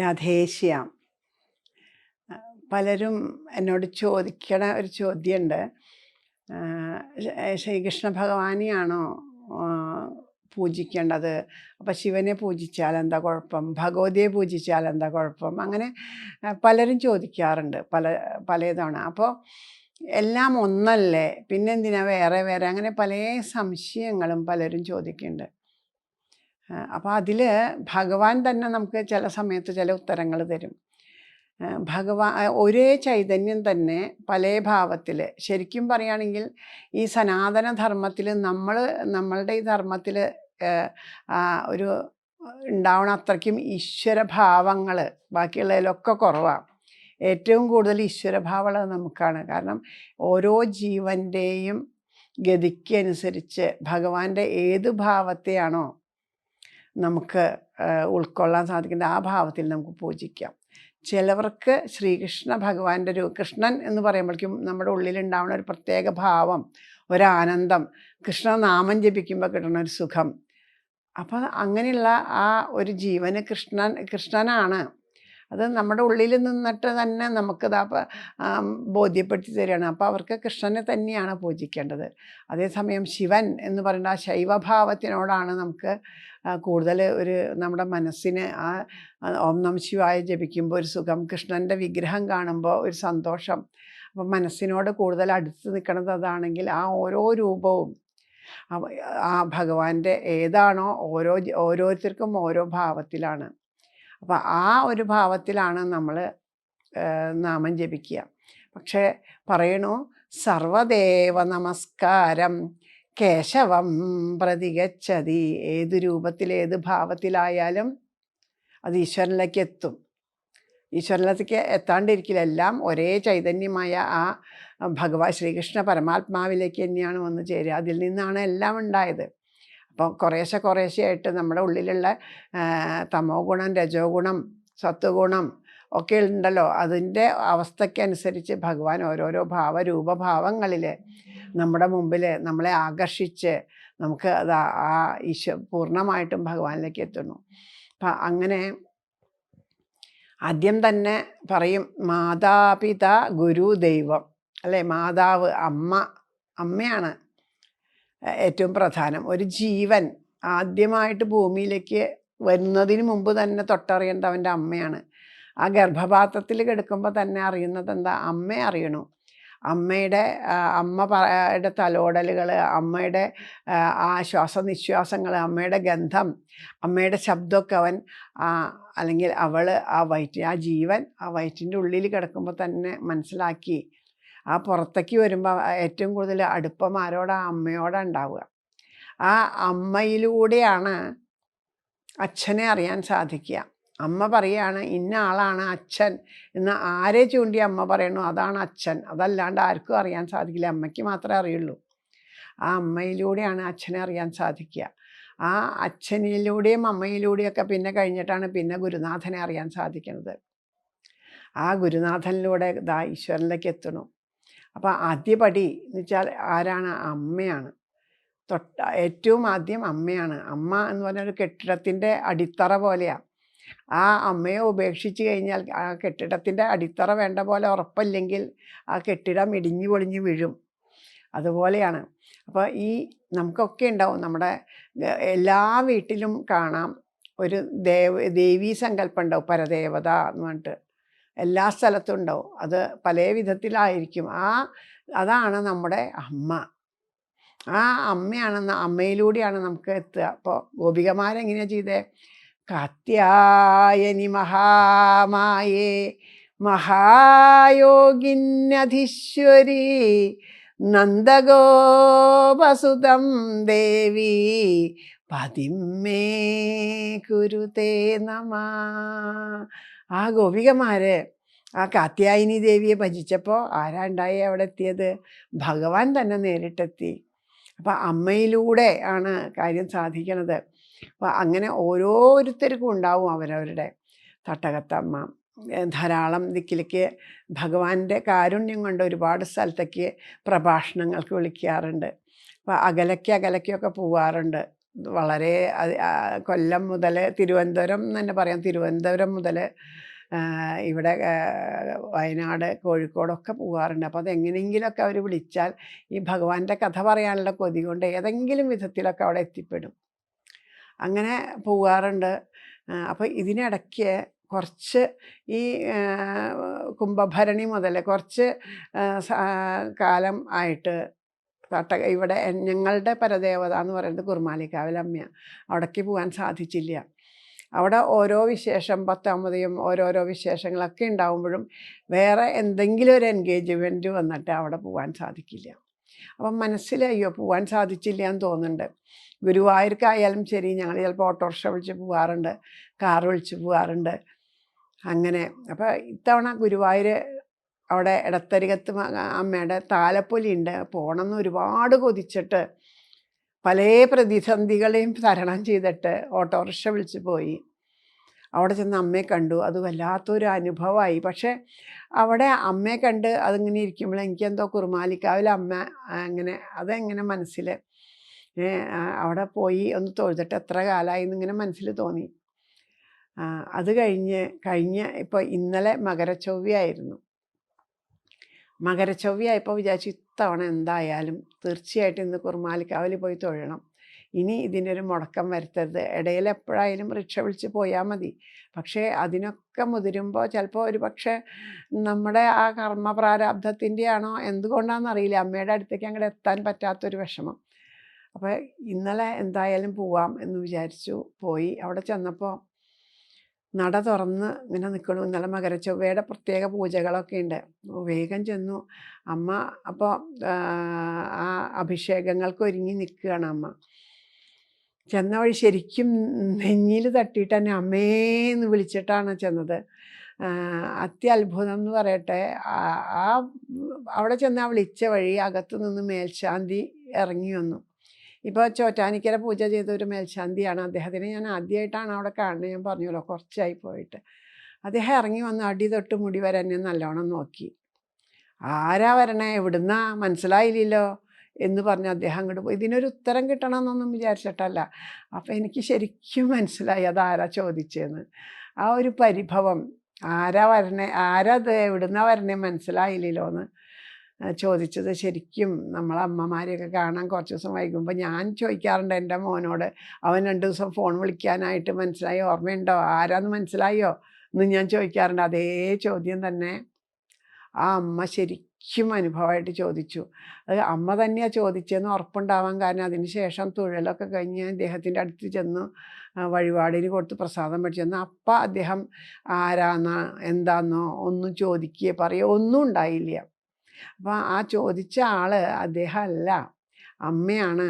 രാധേശ്യാം. പലരും എന്നോട് ചോദിക്കണ ഒരു ചോദ്യമുണ്ട് ശ്രീകൃഷ്ണ ഭഗവാനെയാണോ പൂജിക്കേണ്ടത്? അപ്പം ശിവനെ പൂജിച്ചാൽ എന്താ കുഴപ്പം? ഭഗവതിയെ പൂജിച്ചാൽ എന്താ കുഴപ്പം? അങ്ങനെ പലരും ചോദിക്കാറുണ്ട് പല പലതവണ. അപ്പോൾ എല്ലാം ഒന്നല്ലേ? പിന്നെന്തിനാ വേറെ വേറെ? അങ്ങനെ പല സംശയങ്ങളും പലരും ചോദിക്കുന്നുണ്ട് അപ്പോൾ അതിൽ ഭഗവാൻ തന്നെ നമുക്ക് ചില സമയത്ത് ചില ഉത്തരങ്ങൾ തരും. ഭഗവാൻ ഒരേ ചൈതന്യം തന്നെ പല ഭാവത്തിൽ ശരിക്കും പറയുകയാണെങ്കിൽ ഈ സനാതന ധർമ്മത്തിൽ നമ്മൾ നമ്മളുടെ ഈ ധർമ്മത്തിൽ ഒരു ഉണ്ടാവണ അത്രയ്ക്കും ഈശ്വരഭാവങ്ങൾ ബാക്കിയുള്ളതിലൊക്കെ കുറവാണ് ഏറ്റവും കൂടുതൽ ഈശ്വരഭാവമുള്ളത് നമുക്കാണ്. കാരണം ഓരോ ജീവന്റെയും ഗതിക്കനുസരിച്ച് ഭഗവാന്റെ ഏത് ഭാവത്തെയാണോ നമുക്ക് ഉൾക്കൊള്ളാൻ സാധിക്കുന്ന ആ ഭാവത്തിൽ നമുക്ക് പൂജിക്കാം. ചിലവർക്ക് ശ്രീകൃഷ്ണ ഭഗവാന്റെ ഒരു കൃഷ്ണൻ എന്ന് പറയുമ്പോഴേക്കും നമ്മുടെ ഉള്ളിലുണ്ടാവുന്ന ഒരു പ്രത്യേക ഭാവം ഒരാനന്ദം കൃഷ്ണനാമം ജപിക്കുമ്പോൾ കിട്ടുന്ന ഒരു സുഖം. അപ്പോൾ അങ്ങനെയുള്ള ആ ഒരു ജീവന് കൃഷ്ണൻ കൃഷ്ണനാണ് അത് നമ്മുടെ ഉള്ളിൽ നിന്നിട്ട് തന്നെ നമുക്കിത് ബോധ്യപ്പെടുത്തി തരികയാണ്. അപ്പോൾ അവർക്ക് കൃഷ്ണനെ തന്നെയാണ് പൂജിക്കേണ്ടത്. അതേസമയം ശിവൻ എന്ന് പറയുന്ന ആ ശൈവഭാവത്തിനോടാണ് നമുക്ക് കൂടുതൽ ഒരു നമ്മുടെ മനസ്സിന് ആ ഓം നം ശിവായ ജപിക്കുമ്പോൾ ഒരു സുഖം കൃഷ്ണന്റെ വിഗ്രഹം കാണുമ്പോൾ ഒരു സന്തോഷം. അപ്പം മനസ്സിനോട് കൂടുതൽ അടുത്ത് നിൽക്കുന്നത് അതാണെങ്കിൽ ആ ഓരോ രൂപവും ആ ഭഗവാന്റെ ഏതാണോ ഓരോ ഓരോരുത്തർക്കും ഓരോ ഭാവത്തിലാണ്. അപ്പം ആ ഒരു ഭാവത്തിലാണ് നമ്മൾ നാമം ജപിക്കുക. പക്ഷേ പറയണു സർവദേവ നമസ്കാരം കേശവം പ്രതികച്ചതി ഏത് രൂപത്തിൽ ഏത് ഭാവത്തിലായാലും അത് ഈശ്വരനിലേക്ക് എത്തും. ഈശ്വരനിലേക്ക് എത്താണ്ടിരിക്കില്ല. എല്ലാം ഒരേ ചൈതന്യമായ ആ ഭഗവാൻ ശ്രീകൃഷ്ണ പരമാത്മാവിലേക്ക് തന്നെയാണ് വന്ന് ചേരുക. അതിൽ നിന്നാണ് എല്ലാം ഉണ്ടായത്. അപ്പോൾ കുറേശ്ശെ കുറേശ്ശെയായിട്ട് നമ്മുടെ ഉള്ളിലുള്ള തമോ ഗുണം രജോ ഗുണം സത്വഗുണം ഒക്കെ ഉണ്ടല്ലോ. അതിന്റെ അവസ്ഥയ്ക്കനുസരിച്ച് ഭഗവാൻ ഓരോരോ ഭാവരൂപഭാവങ്ങളിൽ നമ്മുടെ മുമ്പിൽ നമ്മളെ ആകർഷിച്ച് നമുക്ക് അത് ആ- ഈശ്വ പൂർണമായിട്ടും ഭഗവാനിലേക്ക് എത്തുന്നു. അപ്പം അങ്ങനെ ആദ്യം തന്നെ പറയും മാതാപിത ഗുരു ദൈവം. അല്ലേ? മാതാവ് അമ്മ അമ്മയാണ്. ഏറ്റവും പ്രധാനം. ഒരു ജീവൻ ആദ്യമായിട്ട് ഭൂമിയിലേക്ക് വരുന്നതിന് മുമ്പ് തന്നെ തൊട്ടറിയേണ്ടത് അവന്റെ അമ്മയാണ്. ആ ഗർഭപാത്രത്തിൽ കിടക്കുമ്പോൾ തന്നെ അറിയുന്നത് എന്താ? അമ്മ അറിയണു. അമ്മയുടെ അമ്മയുടെ തലോടലുകൾ അമ്മയുടെ ആ ശ്വാസനിശ്വാസങ്ങൾ അമ്മയുടെ ഗന്ധം അമ്മയുടെ ശബ്ദമൊക്കെ അവൻ അല്ലെങ്കിൽ അവൾ ആ വയറ്റ് ആ ജീവൻ ആ വയറ്റിന്റെ ഉള്ളിൽ കിടക്കുമ്പോൾ തന്നെ മനസ്സിലാക്കി. ആ പുറത്തേക്ക് വരുമ്പോൾ ഏറ്റവും കൂടുതൽ അടുപ്പം ആരോടാ? അമ്മയോടാണ് ഉണ്ടാവുക. ആ അമ്മയിലൂടെയാണ് അച്ഛനെ അറിയാൻ സാധിക്കുക. അമ്മ പറയാണ് ഇന്ന ആളാണ് അച്ഛൻ എന്ന് ആരെ ചൂണ്ടി അമ്മ പറയണോ? അതാണ് അച്ഛൻ. അതല്ലാണ്ട് ആർക്കും അറിയാൻ സാധിക്കില്ല. അമ്മയ്ക്ക് മാത്രമേ അറിയുള്ളൂ. ആ അമ്മയിലൂടെയാണ് അച്ഛനെ അറിയാൻ സാധിക്കുക. ആ അച്ഛനിലൂടെയും അമ്മയിലൂടെയൊക്കെ പിന്നെ കഴിഞ്ഞിട്ടാണ് പിന്നെ ഗുരുനാഥനെ അറിയാൻ സാധിക്കുന്നത്. ആ ഗുരുനാഥനിലൂടെ ദാ ഈശ്വരനിലേക്ക് എത്തണു. അപ്പോൾ ആദ്യപടി എന്ന് വെച്ചാൽ ആരാണ്? അമ്മയാണ്. തൊട്ട ഏറ്റവും ആദ്യം അമ്മയാണ്. അമ്മ എന്ന് പറഞ്ഞാൽ ഒരു കെട്ടിടത്തിന്റെ അടിത്തറ പോലെയാണ് ആ അമ്മയെ ഉപേക്ഷിച്ച് കഴിഞ്ഞാൽ ആ കെട്ടിടത്തിന്റെ അടിത്തറ വേണ്ട പോലെ ഉറപ്പില്ലെങ്കിൽ ആ കെട്ടിടം ഇടിഞ്ഞു പൊളിഞ്ഞു വീഴും. അതുപോലെയാണ്. അപ്പോൾ ഈ നമുക്കൊക്കെ ഉണ്ടാവും. നമ്മുടെ എല്ലാ വീട്ടിലും കാണാം. ഒരു ദേവ ദേവീ സങ്കല്പം ഉണ്ടാവും. പരദേവത എന്ന് പറഞ്ഞിട്ട്. എല്ലാ സ്ഥലത്തും ഉണ്ടാവും. അത് പല വിധത്തിലായിരിക്കും. ആ അതാണ് നമ്മുടെ അമ്മ. ആ അമ്മയാണ് അമ്മയിലൂടെയാണ് നമുക്ക് എത്തുക. അപ്പോൾ ഗോപികമാരെങ്ങനെയാണ് ചെയ്തേ? കാത്യായനി മഹാമായേ മഹായോഗിന്യധീശ്വരി നന്ദഗോപസുതം ദേവി പതിമേ കുരുതേ നമ. ആ ഗോപികമാര് ആ കാത്യായനി ദേവിയെ ഭജിച്ചപ്പോൾ ആരാ ഉണ്ടായി അവിടെ എത്തിയത് ഭഗവാൻ തന്നെ നേരിട്ടെത്തി. അപ്പം അമ്മയിലൂടെ ആണ് കാര്യം സാധിക്കണത്. അപ്പോൾ അങ്ങനെ ഓരോരുത്തർക്കും ഉണ്ടാവും അവരവരുടെ തട്ടകത്തമ്മ. ധാരാളം ദിക്കിലേക്ക് ഭഗവാന്റെ കാരുണ്യം കൊണ്ട് ഒരുപാട് സ്ഥലത്തേക്ക് പ്രഭാഷണങ്ങൾക്ക് വിളിക്കാറുണ്ട്. അപ്പോൾ അകലയ്ക്ക് അകലയ്ക്കൊക്കെ പോവാറുണ്ട്. വളരെ കൊല്ലം മുതൽ തിരുവനന്തപുരം എന്ന് തന്നെ പറയാം. തിരുവനന്തപുരം മുതൽ ഇവിടെ വയനാട് കോഴിക്കോടൊക്കെ പോകാറുണ്ട്. അപ്പോൾ അതെങ്ങനെയെങ്കിലുമൊക്കെ അവർ വിളിച്ചാൽ ഈ ഭഗവാന്റെ കഥ പറയാനുള്ള കൊതി കൊണ്ട് ഏതെങ്കിലും വിധത്തിലൊക്കെ അവിടെ എത്തിപ്പെടും. അങ്ങനെ പോകാറുണ്ട്. അപ്പോൾ ഇതിനിടയ്ക്ക് കുറച്ച് ഈ കുംഭഭരണി മുതൽ കുറച്ച് കാലം ആയിട്ട് തട്ട ഇവിടെ ഞങ്ങളുടെ പരദേവത എന്ന് പറയുന്നത് കുർമാലിക്കാവിലമ്മ അവിടേക്ക് പോകാൻ സാധിച്ചില്ല. അവിടെ ഓരോ വിശേഷം പത്താമതയും ഓരോരോ വിശേഷങ്ങളൊക്കെ ഉണ്ടാകുമ്പോഴും വേറെ എന്തെങ്കിലും ഒരു എൻഗേജ്മെന്റ് വന്നിട്ട് അവിടെ പോകാൻ സാധിക്കില്ല. അപ്പം മനസ്സിലായോ പോകാൻ സാധിച്ചില്ല എന്ന് തോന്നുന്നുണ്ട്. ഗുരുവായൂർക്കായാലും ശരി ഞങ്ങൾ ചിലപ്പോൾ ഓട്ടോറിക്ഷ വിളിച്ച് പോകാറുണ്ട് കാർ വിളിച്ച് പോകാറുണ്ട് അങ്ങനെ. അപ്പോൾ ഇത്തവണ ഗുരുവായൂർ അവിടെ ഇടത്തരികത്ത് അമ്മയുടെ താലപ്പൊലി ഉണ്ട് പോകണമെന്ന് ഒരുപാട് കൊതിച്ചിട്ട് പല പ്രതിസന്ധികളെയും തരണം ചെയ്തിട്ട് ഓട്ടോറിക്ഷ വിളിച്ച് പോയി. അവിടെ ചെന്ന് അമ്മയെ കണ്ടു. അത് വല്ലാത്തൊരു അനുഭവമായി പക്ഷേ അവിടെ അമ്മയെ കണ്ട് അതിങ്ങനെ ഇരിക്കുമ്പോൾ എനിക്കെന്തോ കുറുമാലിക്കാവിൽ അമ്മ അങ്ങനെ അതെങ്ങനെ മനസ്സിൽ അവിടെ പോയി ഒന്ന് തൊഴുതിട്ട് എത്ര കാലമായി എന്നിങ്ങനെ മനസ്സിൽ തോന്നി. അത് കഴിഞ്ഞ് കഴിഞ്ഞ ഇപ്പോൾ ഇന്നലെ മകരച്ചൊവ്വയായിരുന്നു. മകരച്ചൊവ്വയായപ്പോൾ വിചാരിച്ചു ഇത്തവണ എന്തായാലും തീർച്ചയായിട്ടും ഇന്ന് കുർമാലിക്കാവിൽ പോയി തൊഴണം. ഇനി ഇതിനൊരു മുടക്കം വരുത്തരുത്. ഇടയിൽ എപ്പോഴായാലും റിക്ഷ വിളിച്ച് പോയാൽ മതി. പക്ഷേ അതിനൊക്കെ മുതിരുമ്പോൾ ചിലപ്പോൾ ഒരു പക്ഷേ നമ്മുടെ ആ കർമ്മ പ്രാരാബ്ധത്തിന്റെ ആണോ എന്തുകൊണ്ടാണെന്നറിയില്ല അമ്മയുടെ അടുത്തേക്ക് അങ്ങോട്ട് എത്താൻ പറ്റാത്തൊരു വിഷമം. അപ്പോൾ ഇന്നലെ എന്തായാലും പോവാം എന്ന് വിചാരിച്ചു. പോയി. അവിടെ ചെന്നപ്പോൾ നട തുറന്ന് ഇങ്ങനെ നിൽക്കണു ഇന്നലെ മകരച്ചൊവ്വയുടെ പ്രത്യേക പൂജകളൊക്കെ ഉണ്ട് വേഗം ചെന്നു. അമ്മ അപ്പോൾ ആ അഭിഷേകങ്ങൾക്ക് ഒരുങ്ങി നിൽക്കുകയാണ് അമ്മ. ചെന്ന വഴി ശരിക്കും നെഞ്ഞിൽ തട്ടിയിട്ട് തന്നെ അമ്മേന്ന് വിളിച്ചിട്ടാണ് ചെന്നത്. അത്യത്ഭുതം എന്ന് പറയട്ടെ. ആ അവിടെ ചെന്ന് ആ വിളിച്ച വഴി അകത്തു നിന്ന് മേൽശാന്തി ഇറങ്ങി വന്നു. ഇപ്പോൾ ചോറ്റാനിക്കര പൂജ ചെയ്ത ഒരു മേൽശാന്തിയാണ് അദ്ദേഹത്തിനെ ഞാൻ ആദ്യമായിട്ടാണ് അവിടെ കാണുന്നത്. ഞാൻ പറഞ്ഞല്ലോ കുറച്ചായി പോയിട്ട്. അദ്ദേഹം ഇറങ്ങി വന്ന് അടി തൊട്ട് മുടി വരെ എന്നെ നല്ലോണം നോക്കി. ആരാ വരണേ? എവിടുന്നാ? മനസ്സിലായില്ലല്ലോ? എന്ന് പറഞ്ഞ് അദ്ദേഹം അങ്ങോട്ട് പോയി. ഇതിനൊരു ഉത്തരം കിട്ടണമെന്നൊന്നും വിചാരിച്ചിട്ടല്ല. അപ്പം എനിക്ക് ശരിക്കും മനസ്സിലായി അതാരാ ചോദിച്ചതെന്ന് ആ ഒരു പരിഭവം ആരാ വരണേ? ആരാ അത് എവിടുന്നാ വരണേ? മനസ്സിലായില്ലല്ലോ എന്ന് ചോദിച്ചത് ശരിക്കും നമ്മളെ അമ്മമാരെയൊക്കെ കാണാൻ കുറച്ച് ദിവസം വൈകുമ്പോൾ ഞാൻ ചോദിക്കാറുണ്ട് എന്റെ മോനോട് അവൻ രണ്ട് ദിവസം ഫോൺ വിളിക്കാനായിട്ട് മനസ്സിലായി? ഓർമ്മയുണ്ടോ? ആരാന്ന് മനസ്സിലായോ? എന്ന് ഞാൻ ചോദിക്കാറുണ്ട്. അതേ ചോദ്യം തന്നെ ആ അമ്മ ശരിക്കും അനുഭവമായിട്ട് ചോദിച്ചു. അത് അമ്മ തന്നെയാണ് ചോദിച്ചതെന്ന് ഉറപ്പുണ്ടാവാൻ കാരണം അതിന് ശേഷം തുഴലൊക്കെ കഴിഞ്ഞ് അദ്ദേഹത്തിന്റെ അടുത്ത് ചെന്ന് വഴിപാടിന് കൊടുത്ത് പ്രസാദം പഠിച്ചു ചെന്ന് അപ്പം അദ്ദേഹം ആരാന്നാ എന്താന്നോ ഒന്നും ചോദിക്കുകയോ പറയുകയോ ഒന്നും ഉണ്ടായില്ല. അപ്പം ആ ചോദിച്ച ആൾ അദ്ദേഹം അല്ല അമ്മയാണ്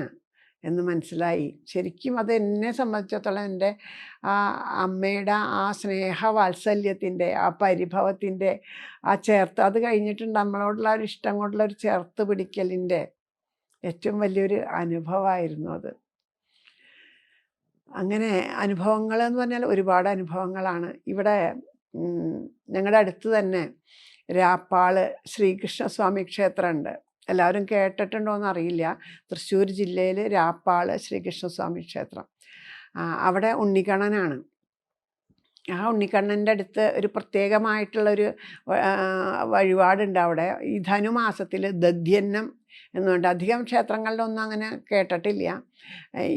എന്ന് മനസ്സിലായി. ശരിക്കും അത് എന്നെ സംബന്ധിച്ചിടത്തോളം എന്റെ ആ അമ്മയുടെ ആ സ്നേഹ വാത്സല്യത്തിന്റെ ആ പരിഭവത്തിന്റെ ആ ചേർത്ത് അത് കഴിഞ്ഞിട്ട് നമ്മളോടുള്ള ഒരു ഇഷ്ടം കൊണ്ടുള്ള ഒരു ചേർത്ത് പിടിക്കലിന്റെ ഏറ്റവും വലിയൊരു അനുഭവമായിരുന്നു അത്. അങ്ങനെ അനുഭവങ്ങൾ എന്ന് പറഞ്ഞാൽ ഒരുപാട് അനുഭവങ്ങളാണ്. ഇവിടെ ഞങ്ങളുടെ അടുത്ത് തന്നെ രാപ്പാൾ ശ്രീകൃഷ്ണസ്വാമി ക്ഷേത്രമുണ്ട് എല്ലാവരും കേട്ടിട്ടുണ്ടോയെന്ന് അറിയില്ല തൃശ്ശൂർ ജില്ലയിൽ രാപ്പാൾ ശ്രീകൃഷ്ണസ്വാമി ക്ഷേത്രം. അവിടെ ഉണ്ണിക്കണ്ണനാണ് ആ ഉണ്ണിക്കണ്ണന്റെ അടുത്ത് ഒരു പ്രത്യേകമായിട്ടുള്ളൊരു വഴിപാടുണ്ട് അവിടെ. ഈ ധനുമാസത്തിൽ ദധ്യന്നം എന്നുണ്ട്. അധികം ക്ഷേത്രങ്ങളിലൊന്നും അങ്ങനെ കേട്ടിട്ടില്ല.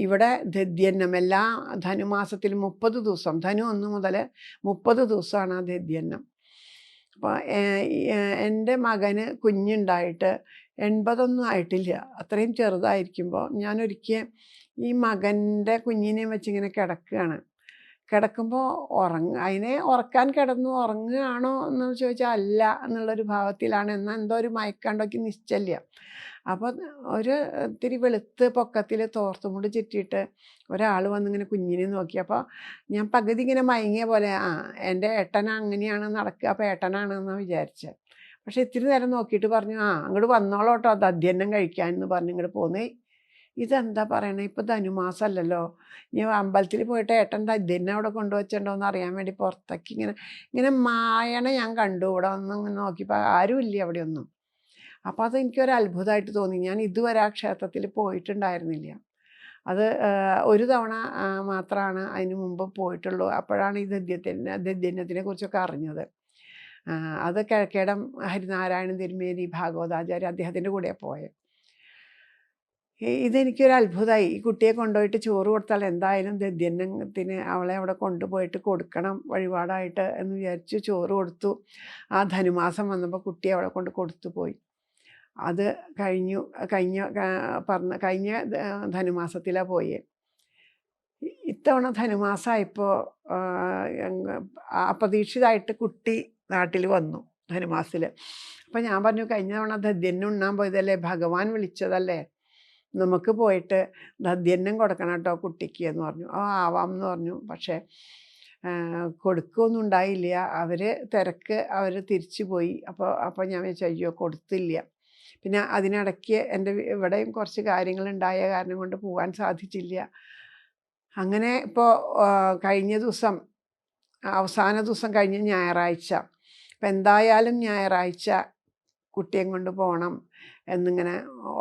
ഇവിടെ ദദ്യന്നം എല്ലാ ധനുമാസത്തിലും മുപ്പത് ദിവസം ധനു ഒന്ന് മുതൽ മുപ്പത് ദിവസമാണ് ആ ദധ്യന്നം അപ്പോൾ എന്റെ മകന് കുഞ്ഞുണ്ടായിട്ട് എൺപതൊന്നും ആയിട്ടില്ല. അത്രയും ചെറുതായിരിക്കുമ്പോൾ ഞാനൊരിക്കൽ ഈ മകന്റെ കുഞ്ഞിനെയും വെച്ചിങ്ങനെ കിടക്കുകയാണ്. കിടക്കുമ്പോൾ ഉറങ്ങ അതിനെ ഉറക്കാൻ കിടന്നു ഉറങ്ങുകയാണോ എന്ന് ചോദിച്ചാൽ അല്ല എന്നുള്ളൊരു ഭാവത്തിലാണ്. എന്നാൽ എന്തോ ഒരു മയക്കണ്ടോക്ക് നിശ്ചല്യം. അപ്പോൾ ഒരു ഇത്തിരി വെളുത്ത് പൊക്കത്തിൽ തോർത്തും കൊണ്ട് ചുറ്റിയിട്ട് ഒരാൾ വന്നിങ്ങനെ കുഞ്ഞിനെ നോക്കി. അപ്പോൾ ഞാൻ പകുതി ഇങ്ങനെ മയങ്ങിയ പോലെ ആ എന്റെ ഏട്ടൻ അങ്ങനെയാണ് നടക്കുക അപ്പോൾ ഏട്ടനാണെന്ന് വിചാരിച്ചത് പക്ഷെ ഇത്തിരി നേരം നോക്കിയിട്ട് പറഞ്ഞു ആ അങ്ങോട്ട് വന്നോളോട്ടോ അത് അധ്യയനം കഴിക്കാൻ എന്ന് പറഞ്ഞ് ഇങ്ങോട്ട് പോന്നേ. ഇതെന്താ പറയണേ? ഇപ്പോൾ ധനുമാസമല്ലല്ലോ ഇനി അമ്പലത്തിൽ പോയിട്ട് ഏട്ടൻ ദധ്യന്നം അവിടെ കൊണ്ടുവച്ചിട്ടുണ്ടോ എന്ന് അറിയാൻ വേണ്ടി പുറത്തേക്ക് ഇങ്ങനെ ഇങ്ങനെ മായണ ഞാൻ കണ്ടു. ഇവിടെ വന്ന് നോക്കിയപ്പോൾ ആരുമില്ല ഇല്ല അവിടെ ഒന്നും അപ്പോൾ അത് അത്ഭുതമായിട്ട് തോന്നി. ഞാൻ ഇതുവരെ ആ ക്ഷേത്രത്തിൽ പോയിട്ടുണ്ടായിരുന്നില്ല. അത് ഒരു തവണ മാത്രമാണ് അതിന് മുമ്പ് പോയിട്ടുള്ളൂ. അപ്പോഴാണ് ഈ ദദ്യത്തിന്റെ ദദ്യന്നത്തിനെ കുറിച്ചൊക്കെ അറിഞ്ഞത്. അത് കിഴക്കേടം ഹരിനാരായണൻ തിരുമേനി ഭാഗവതാചാര്യ അദ്ദേഹത്തിന്റെ കൂടെ പോയത് ഇതെനിക്കൊരു അത്ഭുതമായി ഈ കുട്ടിയെ കൊണ്ടുപോയിട്ട് ചോറ് കൊടുത്താൽ എന്തായാലും ദദ്യന്നത്തിന് അവളെ അവിടെ കൊണ്ടുപോയിട്ട് കൊടുക്കണം വഴിപാടായിട്ട് എന്ന് വിചാരിച്ച് ചോറ് കൊടുത്തു. ആ ധനുമാസം വന്നപ്പോൾ കുട്ടിയെ അവിടെ കൊണ്ട് കൊടുത്തു പോയി. അത് കഴിഞ്ഞു കഴിഞ്ഞ പറഞ്ഞ കഴിഞ്ഞ ധനുമാസത്തിലാണ് പോയി. ഇത്തവണ ധനുമാസമായപ്പോൾ അപ്രതീക്ഷിതമായിട്ട് കുട്ടി നാട്ടിൽ വന്നു ധനുമാസിൽ അപ്പം ഞാൻ പറഞ്ഞു കഴിഞ്ഞ തവണ ഉണ്ണാൻ പോയതല്ലേ? ഭഗവാൻ വിളിച്ചതല്ലേ? നമുക്ക് പോയിട്ട് ദദ്യന്നം കൊടുക്കണം കേട്ടോ കുട്ടിക്ക് എന്ന് പറഞ്ഞു. ആ ആവാം എന്ന് പറഞ്ഞു. പക്ഷേ കൊടുക്കുകയൊന്നും ഉണ്ടായില്ല. അവർ തിരക്ക് അവർ തിരിച്ചു പോയി. അപ്പോൾ അപ്പോൾ ഞാൻ വിചാരിച്ചു അയ്യോ കൊടുത്തില്ല. പിന്നെ അതിനിടയ്ക്ക് എന്റെ ഇവിടെയും കുറച്ച് കാര്യങ്ങളുണ്ടായ കാരണം കൊണ്ട് പോകാൻ സാധിച്ചില്ല. അങ്ങനെ ഇപ്പോൾ കഴിഞ്ഞ ദിവസം അവസാന ദിവസം കഴിഞ്ഞ ഞായറാഴ്ച. അപ്പം എന്തായാലും ഞായറാഴ്ച കുട്ടിയും കൊണ്ട് പോകണം എന്നിങ്ങനെ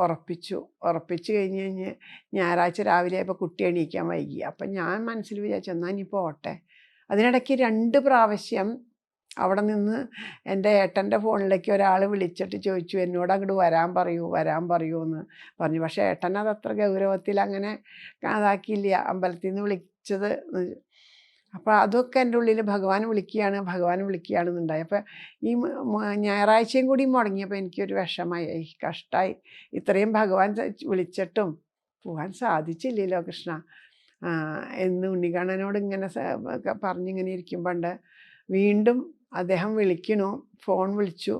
ഉറപ്പിച്ചു. ഉറപ്പിച്ച് കഴിഞ്ഞ് കഴിഞ്ഞ് ഞായറാഴ്ച രാവിലെ ആയപ്പോൾ കുട്ടി എണീക്കാൻ വൈകി. അപ്പം ഞാൻ മനസ്സിൽ വിചാരിച്ചു എന്നാൽ ഇനി പോട്ടെ. അതിനിടയ്ക്ക് രണ്ട് പ്രാവശ്യം അവിടെ നിന്ന് എന്റെ ഏട്ടന്റെ ഫോണിലേക്ക് ഒരാൾ വിളിച്ചിട്ട് ചോദിച്ചു എന്നോട് അങ്ങോട്ട് വരാൻ പറയൂ വരാൻ പറയൂ എന്ന് പറഞ്ഞു. പക്ഷേ ഏട്ടൻ അത് അത്ര ഗൗരവത്തിൽ അങ്ങനെ അതാക്കിയില്ല. അമ്പലത്തിൽ നിന്ന് വിളിച്ചത് അപ്പോൾ അതൊക്കെ എന്റെ ഉള്ളിൽ ഭഗവാൻ വിളിക്കുകയാണ് ഭഗവാൻ വിളിക്കുകയാണെന്നുണ്ടായി അപ്പോൾ ഈ ഞായറാഴ്ചയും കൂടി മുടങ്ങിയപ്പോൾ എനിക്കൊരു വിഷമായി കഷ്ടമായി ഇത്രയും ഭഗവാൻ വിളിച്ചിട്ടും പോകാൻ സാധിച്ചില്ലല്ലോ കൃഷ്ണ. എന്ന് ഉണ്ണികണ്ണനോട് ഇങ്ങനെ പറഞ്ഞിങ്ങനെ ഇരിക്കുമ്പോണ്ട് വീണ്ടും അദ്ദേഹം വിളിക്കണു ഫോൺ വിളിച്ചു.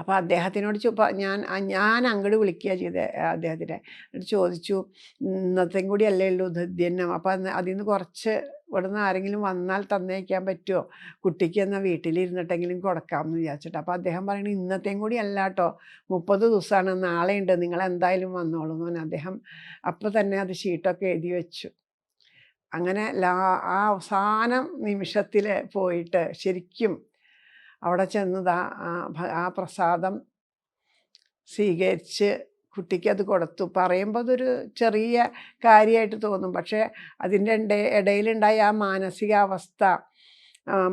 അപ്പോൾ അദ്ദേഹത്തിനോട് ഞാൻ ഞാൻ അങ്ങോട്ട് വിളിക്കുക ചെയ്തത് അദ്ദേഹത്തിനെ. ചോദിച്ചു ഇന്നത്തെയും കൂടി അല്ലേ ഉള്ളൂ ധദ്യന്നം അപ്പോൾ അതിൽ നിന്ന് കുറച്ച് ഇവിടുന്ന് ആരെങ്കിലും വന്നാൽ തന്നേക്കാൻ പറ്റുമോ കുട്ടിക്ക് എന്നാൽ വീട്ടിലിരുന്നിട്ടെങ്കിലും കൊടുക്കാമെന്ന് വിചാരിച്ചിട്ട്. അപ്പോൾ അദ്ദേഹം പറയുന്നത് ഇന്നത്തെയും കൂടി അല്ല കേട്ടോ മുപ്പത് ദിവസമാണ് നാളെ ഉണ്ട് നിങ്ങൾ എന്തായാലും വന്നോളൂ. എന്ന് പറഞ്ഞു അദ്ദേഹം അപ്പോൾ തന്നെ അത് ഷീട്ടൊക്കെ എഴുതി വെച്ചു. അങ്ങനെ ലാ ആ അവസാന നിമിഷത്തിൽ പോയിട്ട് ശരിക്കും അവിടെ ചെന്നത് ആ പ്രസാദം സ്വീകരിച്ച് കുട്ടിക്ക് അത് കൊടുത്തു. പറയുമ്പോൾ അതൊരു ചെറിയ കാര്യമായിട്ട് തോന്നും. പക്ഷേ അതിന്റെ ഇടയിലുണ്ടായ ആ മാനസികാവസ്ഥ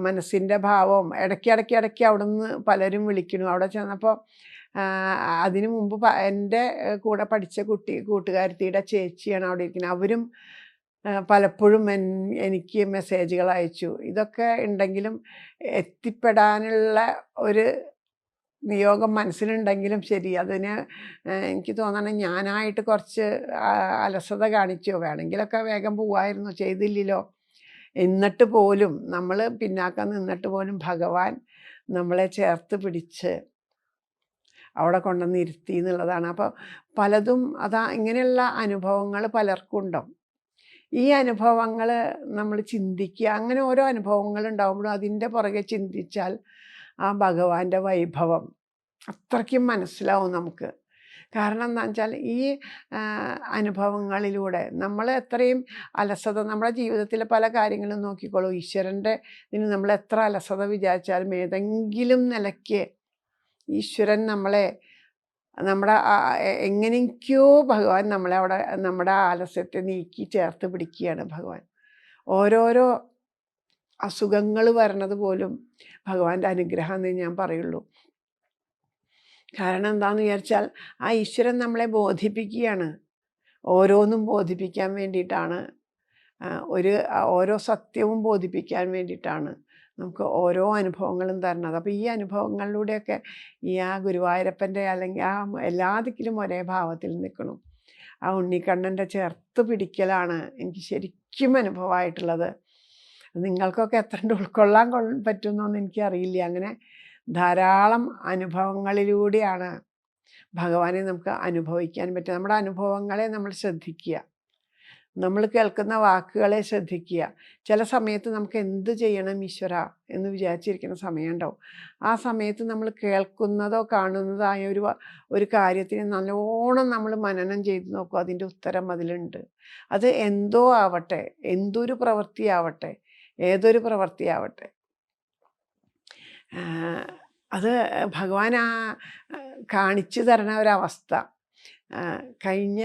മനസ്സിന്റെ ഭാവം ഇടയ്ക്ക് ഇടയ്ക്ക് ഇടയ്ക്ക് അവിടെ നിന്ന് പലരും വിളിക്കുന്നു. അവിടെ ചെന്നപ്പോൾ അതിനു മുമ്പ് എന്റെ കൂടെ പഠിച്ച കുട്ടി കൂട്ടുകാരത്തിയുടെ ചേച്ചിയാണ് അവിടെ ഇരിക്കുന്നത്. അവരും പലപ്പോഴും എൻ എനിക്ക് മെസ്സേജുകൾ അയച്ചു. ഇതൊക്കെ ഉണ്ടെങ്കിലും എത്തിപ്പെടാനുള്ള ഒരു നിയോഗം മനസ്സിലുണ്ടെങ്കിലും ശരി അതിന് എനിക്ക് തോന്നണം ഞാനായിട്ട് കുറച്ച് അലസത കാണിച്ചോ? വേണമെങ്കിലൊക്കെ വേഗം പോവായിരുന്നു ചെയ്തില്ലല്ലോ. എന്നിട്ട് പോലും നമ്മൾ പിന്നാക്കം നിന്നിട്ട് പോലും ഭഗവാൻ നമ്മളെ ചേർത്ത് പിടിച്ച് അവിടെ കൊണ്ടുവന്ന് ഇരുത്തി എന്നുള്ളതാണ്. അപ്പോൾ പലതും അതാ ഇങ്ങനെയുള്ള അനുഭവങ്ങൾ പലർക്കും ഉണ്ടാവും ഈ അനുഭവങ്ങൾ നമ്മൾ ചിന്തിക്കുക അങ്ങനെ ഓരോ അനുഭവങ്ങൾ ഉണ്ടാകുമ്പോഴും അതിന്റെ പുറകെ ചിന്തിച്ചാൽ ആ ഭഗവാന്റെ വൈഭവം അത്രയ്ക്കും മനസ്സിലാവും നമുക്ക്. കാരണം എന്താ വെച്ചാൽ ഈ അനുഭവങ്ങളിലൂടെ നമ്മൾ എത്രയും അലസത നമ്മുടെ ജീവിതത്തിലെ പല കാര്യങ്ങളും നോക്കിക്കോളൂ. ഈശ്വരന്റെ ഇതിന് നമ്മൾ എത്ര അലസത വിചാരിച്ചാലും ഏതെങ്കിലും നിലയ്ക്ക് ഈശ്വരൻ നമ്മളെ നമ്മുടെ എങ്ങനെയൊക്കെയോ ഭഗവാൻ നമ്മളെ അവിടെ നമ്മുടെ ആലസ്യത്തെ നീക്കി ചേർത്ത് പിടിക്കുകയാണ് ഭഗവാൻ. ഓരോരോ അസുഖങ്ങൾ വരണത് പോലും ഭഗവാന്റെ അനുഗ്രഹം എന്നേ ഞാൻ പറയുള്ളൂ. കാരണം എന്താണെന്ന് വിചാരിച്ചാൽ ആ ഈശ്വരൻ നമ്മളെ ബോധിപ്പിക്കുകയാണ്. ഓരോന്നും ബോധിപ്പിക്കാൻ വേണ്ടിയിട്ടാണ്. ഒരു ഓരോ സത്യവും ബോധിപ്പിക്കാൻ വേണ്ടിയിട്ടാണ്. നമുക്ക് ഓരോ അനുഭവങ്ങളും തരണത് അപ്പോൾ ഈ അനുഭവങ്ങളിലൂടെയൊക്കെ ഈ ആ ഗുരുവായൂരപ്പന്റെ അല്ലെങ്കിൽ ആ എല്ലാ ദിക്കിലും ഒരേ ഭാവത്തിൽ നിൽക്കണം. ആ ഉണ്ണിക്കണ്ണന്റെ ചേർത്ത് പിടിക്കലാണ് എനിക്ക് ശരിക്കും അനുഭവമായിട്ടുള്ളത്. നിങ്ങൾക്കൊക്കെ എത്ര ഉൾക്കൊള്ളാൻ പറ്റുമെന്നൊന്നും എനിക്കറിയില്ല. അങ്ങനെ ധാരാളം അനുഭവങ്ങളിലൂടെയാണ് ഭഗവാനെ നമുക്ക് അനുഭവിക്കാൻ പറ്റുക. നമ്മുടെ അനുഭവങ്ങളെ നമ്മൾ ശ്രദ്ധിക്കുക. നമ്മൾ കേൾക്കുന്ന വാക്കുകളെ ശ്രദ്ധിക്കുക. ചില സമയത്ത് നമുക്ക് എന്ത് ചെയ്യണം ഈശ്വര എന്ന് വിചാരിച്ചിരിക്കുന്ന സമയമുണ്ടാവും. ആ സമയത്ത് നമ്മൾ കേൾക്കുന്നതോ കാണുന്നതായ ഒരു ഒരു കാര്യത്തിന് നല്ലോണം നമ്മൾ മനനം ചെയ്ത് നോക്കും. അതിന്റെ ഉത്തരം അതിലുണ്ട്. അത് എന്തോ ആവട്ടെ എന്തൊരു പ്രവൃത്തിയാവട്ടെ ഏതൊരു പ്രവൃത്തിയാവട്ടെ. അത് ഭഗവാൻ ആ കാണിച്ചു തരണ ഒരവസ്ഥ. കഴിഞ്ഞ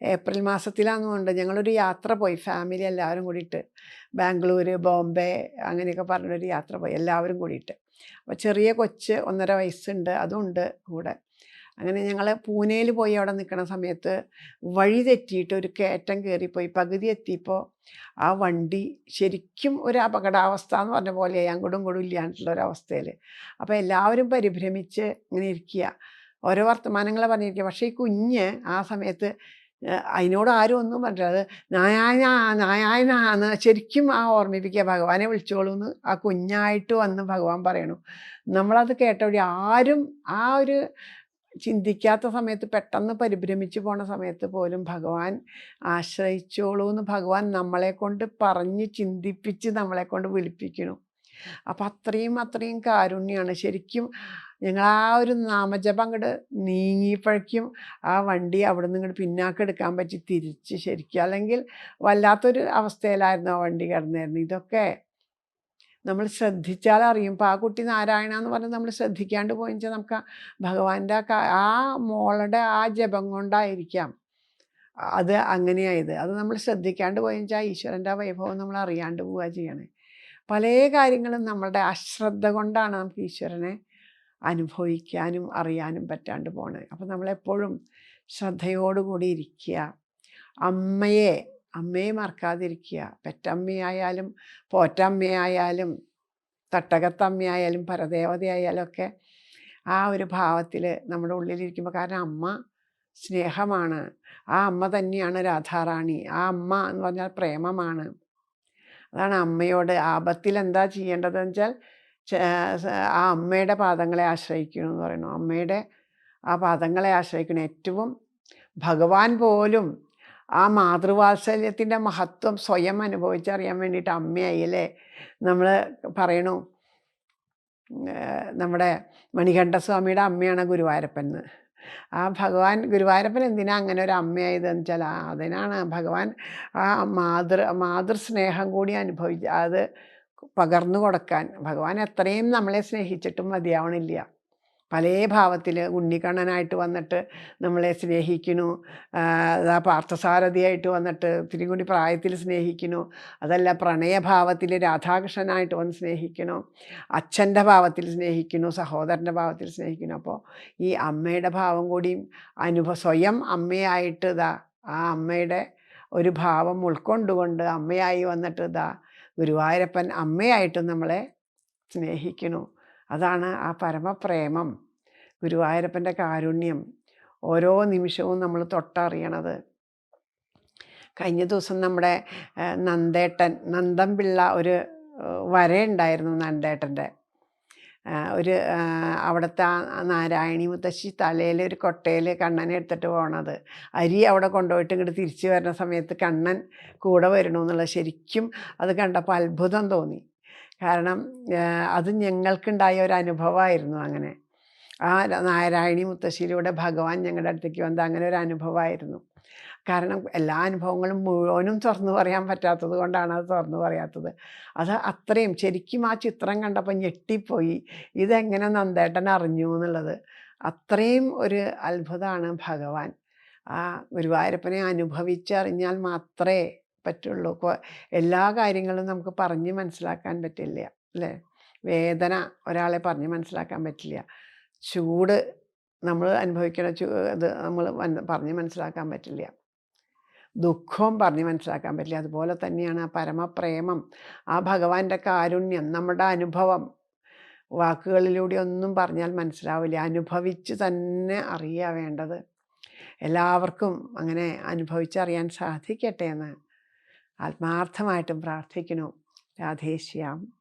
ഏപ്രിൽ മാസത്തിലാണെന്നുണ്ട് ഞങ്ങളൊരു യാത്ര പോയി ഫാമിലി എല്ലാവരും കൂടിയിട്ട്. ബാംഗ്ലൂർ ബോംബെ അങ്ങനെയൊക്കെ പറഞ്ഞൊരു യാത്ര പോയി എല്ലാവരും കൂടിയിട്ട്. അപ്പോൾ ചെറിയ കൊച്ച് ഒന്നര വയസ്സുണ്ട് അതുണ്ട് കൂടെ. അങ്ങനെ ഞങ്ങൾ പൂനെയിൽ പോയി അവിടെ നിൽക്കുന്ന സമയത്ത് വഴി തെറ്റിയിട്ട് ഒരു കയറ്റം കയറിപ്പോയി പകുതി എത്തിയപ്പോൾ ആ വണ്ടി ശരിക്കും ഒരു അപകടാവസ്ഥ എന്ന് പറഞ്ഞ പോലെ അങ്ങോട്ടും ഇങ്ങോട്ടും ഇല്ലാണ്ടുള്ള ഒരവസ്ഥയിൽ അപ്പോൾ എല്ലാവരും പരിഭ്രമിച്ച് ഇങ്ങനെ ഇരിക്കുക ഓരോ വർത്തമാനങ്ങളെ പറഞ്ഞിരിക്കുക പക്ഷേ ഈ കുഞ്ഞ് ആ സമയത്ത് അതിനോട് ആരും ഒന്നും പറഞ്ഞില്ല അത് നായായന നായായ എന്ന് ശരിക്കും ആ ഓർമ്മിപ്പിക്കുക. ഭഗവാനെ വിളിച്ചോളൂ എന്ന് ആ കുഞ്ഞായിട്ട് വന്ന് ഭഗവാൻ പറയണു. നമ്മളത് കേട്ടവിടെ ആരും ആ ഒരു ചിന്തിക്കാത്ത സമയത്ത് പെട്ടെന്ന് പരിഭ്രമിച്ച് പോണ സമയത്ത് പോലും ഭഗവാൻ ആശ്രയിച്ചോളൂ എന്ന് ഭഗവാൻ നമ്മളെ കൊണ്ട് പറഞ്ഞ് ചിന്തിപ്പിച്ച് നമ്മളെ കൊണ്ട് വിളിപ്പിക്കണു. അപ്പം അത്രയും അത്രയും കാരുണ്യമാണ് ശരിക്കും ഞങ്ങൾ ആ ഒരു നാമജപം അങ്ങോട്ട് നീങ്ങിയപ്പോഴേക്കും ആ വണ്ടി അവിടെ നിന്ന് ഇങ്ങോട്ട് പിന്നാക്കം എടുക്കാൻ പറ്റി. തിരിച്ച് ശരിക്കും അല്ലെങ്കിൽ വല്ലാത്തൊരു അവസ്ഥയിലായിരുന്നു ആ വണ്ടി കിടന്നായിരുന്നു ഇതൊക്കെ നമ്മൾ ശ്രദ്ധിച്ചാൽ അറിയും. ഇപ്പം ആ കുട്ടി നാരായണ എന്ന് പറഞ്ഞ് നമ്മൾ ശ്രദ്ധിക്കാണ്ട് പോയി വെച്ചാൽ നമുക്ക് ഭഗവാന്റെ ആ മോളുടെ ആ ജപം കൊണ്ടായിരിക്കാം. അത് അങ്ങനെയായത്. അത് നമ്മൾ ശ്രദ്ധിക്കാണ്ട് പോയി വെച്ചാൽ ഈശ്വരന്റെ വൈഭവം നമ്മൾ അറിയാണ്ട് പോവുക ചെയ്യണേ. പല കാര്യങ്ങളും നമ്മളുടെ അശ്രദ്ധ കൊണ്ടാണ് നമുക്ക് ഈശ്വരനെ അനുഭവിക്കാനും അറിയാനും പറ്റാണ്ട് പോണത് അപ്പം നമ്മളെപ്പോഴും ശ്രദ്ധയോടുകൂടി ഇരിക്കുക. അമ്മയെ അമ്മയെ മറക്കാതിരിക്കുക. പെറ്റമ്മയായാലും പോറ്റമ്മയായാലും തട്ടകത്തമ്മയായാലും പരദേവതയായാലും ഒക്കെ ആ ഒരു ഭാവത്തിൽ നമ്മുടെ ഉള്ളിലിരിക്കുമ്പോൾ കാരണം അമ്മ സ്നേഹമാണ്. ആ അമ്മ തന്നെയാണ് രാധാറാണി. ആ അമ്മ എന്ന് പറഞ്ഞാൽ പ്രേമമാണ്. അതാണ് അമ്മയോട് ആപത്തിൽ എന്താ ചെയ്യേണ്ടതെന്ന് വെച്ചാൽ ആ അമ്മയുടെ പാദങ്ങളെ ആശ്രയിക്കണം എന്ന് പറയുന്നു. അമ്മയുടെ ആ പാദങ്ങളെ ആശ്രയിക്കണം ഏറ്റവും ഭഗവാൻ പോലും ആ മാതൃവാത്സല്യത്തിന്റെ മഹത്വം സ്വയം അനുഭവിച്ചറിയാൻ വേണ്ടിയിട്ട് അമ്മയായില്ലേ? നമ്മൾ പറയണു നമ്മുടെ മണികണ്ഠസ്വാമിയുടെ അമ്മയാണ് ഗുരുവായൂരപ്പൻ. എന്ന് ആ ഭഗവാൻ ഗുരുവായൂരപ്പൻ എന്തിനാ അങ്ങനെ ഒരു അമ്മയായതെന്ന് വെച്ചാൽ അതിനാണ് ഭഗവാൻ ആ മാതൃ മാതൃസ്നേഹം കൂടി അനുഭവിച്ച അത് പകർന്നു കൊടുക്കാൻ. ഭഗവാൻ എത്രയും നമ്മളെ സ്നേഹിച്ചിട്ടും മതിയാവണില്ല. പല ഭാവത്തിൽ ഉണ്ണിക്കണ്ണനായിട്ട് വന്നിട്ട് നമ്മളെ സ്നേഹിക്കുന്നു. അതാ പാർത്ഥസാരഥിയായിട്ട് വന്നിട്ട് ഇത്തിരി കൂടി പ്രായത്തിൽ സ്നേഹിക്കുന്നു. അതല്ല പ്രണയഭാവത്തിൽ രാധാകൃഷ്ണനായിട്ട് വന്ന് സ്നേഹിക്കുന്നു. അച്ഛന്റെ ഭാവത്തിൽ സ്നേഹിക്കുന്നു. സഹോദരന്റെ ഭാവത്തിൽ സ്നേഹിക്കുന്നു. അപ്പോൾ ഈ അമ്മയുടെ ഭാവം കൂടിയും അനുഭവ സ്വയം അമ്മയായിട്ട് ഇതാ ആ അമ്മയുടെ ഒരു ഭാവം ഉൾക്കൊണ്ടുകൊണ്ട് അമ്മയായി വന്നിട്ട് ഇതാ ഗുരുവായൂരപ്പൻ അമ്മയായിട്ടും നമ്മളെ സ്നേഹിക്കുന്നു. അതാണ് ആ പരമപ്രേമം ഗുരുവായൂരപ്പന്റെ കാരുണ്യം. ഓരോ നിമിഷവും നമ്മൾ തൊട്ടറിയണത്. കഴിഞ്ഞ ദിവസം നമ്മുടെ നന്ദേട്ടൻ നന്ദൻ പിള്ള ഒരു വരയുണ്ടായിരുന്നു നന്ദേട്ടന്റെ. ഒരു അവിടുത്തെ നാരായണി മുത്തശ്ശി തലയിൽ ഒരു കൊട്ടയിൽ കണ്ണനെ എടുത്തിട്ട് പോണത്. അരി അവിടെ കൊണ്ടുപോയിട്ട് ഇങ്ങോട്ട് തിരിച്ചു വരുന്ന സമയത്ത് കണ്ണൻ കൂടെ വരണമെന്നുള്ളത് ശരിക്കും അത് കണ്ടപ്പോൾ അത്ഭുതം തോന്നി. കാരണം അത് ഞങ്ങൾക്കുണ്ടായ ഒരു അനുഭവമായിരുന്നു അങ്ങനെ. ആ നാരായണി മുത്തശ്ശിയിലൂടെ ഭഗവാൻ ഞങ്ങളുടെ അടുത്തേക്ക് വന്നത് അങ്ങനെ ഒരു അനുഭവമായിരുന്നു കാരണം എല്ലാ അനുഭവങ്ങളും മുഴുവനും തുറന്നു പറയാൻ പറ്റാത്തത് കൊണ്ടാണ് അത് തുറന്നു പറയാത്തത്. അത് അത്രയും ശരിക്കും ആ ചിത്രം കണ്ടപ്പോൾ ഞെട്ടിപ്പോയി. ഇതെങ്ങനെ നന്ദേട്ടൻ അറിഞ്ഞു എന്നുള്ളത്. അത്രയും ഒരു അത്ഭുതമാണ് ഭഗവാൻ. ആ ഗുരുവായൂരപ്പനെ അനുഭവിച്ചറിഞ്ഞാൽ മാത്രമേ പറ്റുള്ളൂ. എല്ലാ കാര്യങ്ങളും നമുക്ക് പറഞ്ഞ് മനസ്സിലാക്കാൻ പറ്റില്ല അല്ലേ? വേദന ഒരാളെ പറഞ്ഞ് മനസ്സിലാക്കാൻ പറ്റില്ല. ചൂട് നമ്മൾ അനുഭവിക്കണ ചൂ ഇത് നമ്മൾ പറഞ്ഞ് മനസ്സിലാക്കാൻ പറ്റില്ല. ദുഃഖവും പറഞ്ഞ് മനസ്സിലാക്കാൻ പറ്റില്ല. അതുപോലെ തന്നെയാണ് ആ പരമപ്രേമം ആ ഭഗവാന്റെ കാരുണ്യം നമ്മുടെ അനുഭവം. വാക്കുകളിലൂടെ ഒന്നും പറഞ്ഞാൽ മനസ്സിലാവില്ല. അനുഭവിച്ച് തന്നെ അറിയുക വേണ്ടത്. എല്ലാവർക്കും അങ്ങനെ അനുഭവിച്ചറിയാൻ സാധിക്കട്ടെ എന്ന് ആത്മാർത്ഥമായിട്ടും പ്രാർത്ഥിക്കുന്നു. രാധേശ്യാം